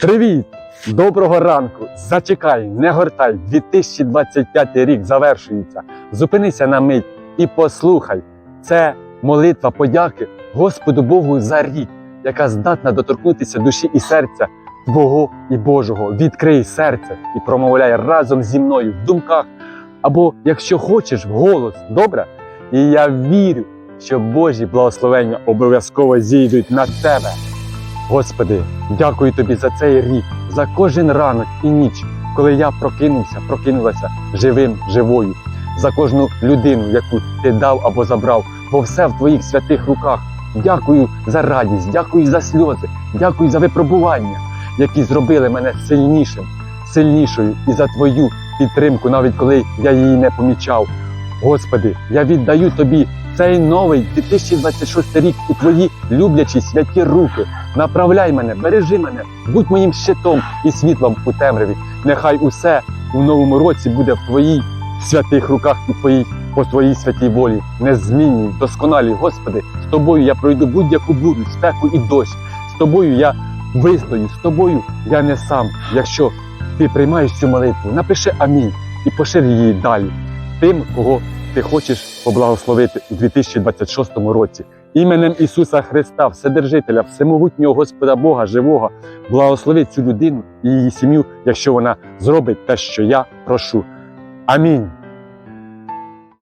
Привіт! Доброго ранку! Зачекай, не гортай! 2025 рік завершується. Зупинися на мить і послухай. Це молитва подяки Господу Богу за рік, яка здатна доторкнутися душі і серця Твого і Божого. Відкрий серце і промовляй разом зі мною в думках. Або, якщо хочеш, вголос, добре? І я вірю, що Божі благословення обов'язково зійдуть на тебе. Господи, дякую тобі за цей рік, за кожен ранок і ніч, коли я прокинувся, прокинулася живим, живою, за кожну людину, яку ти дав або забрав, бо все в твоїх святих руках. Дякую за радість, дякую за сльози, дякую за випробування, які зробили мене сильнішим, сильнішою і за твою підтримку, навіть коли я її не помічав. Господи, я віддаю тобі цей новий 2026 рік у твої люблячі святі руки. Направляй мене, бережи мене, будь моїм щитом і світлом у темряві. Нехай усе у новому році буде в твоїх святих руках і твоїй по твоїй святій волі. Незмінній, досконалій, Господи, з тобою я пройду будь-яку бурю, спеку і дощ. З тобою я вистою, з тобою я не сам. Якщо ти приймаєш цю молитву, напиши амінь і пошир її далі тим, кого ти хочеш поблагословити у 2026 році. Іменем Ісуса Христа, Вседержителя, Всемогутнього Господа Бога Живого, благослови цю людину і її сім'ю, якщо вона зробить те, що я прошу. Амінь.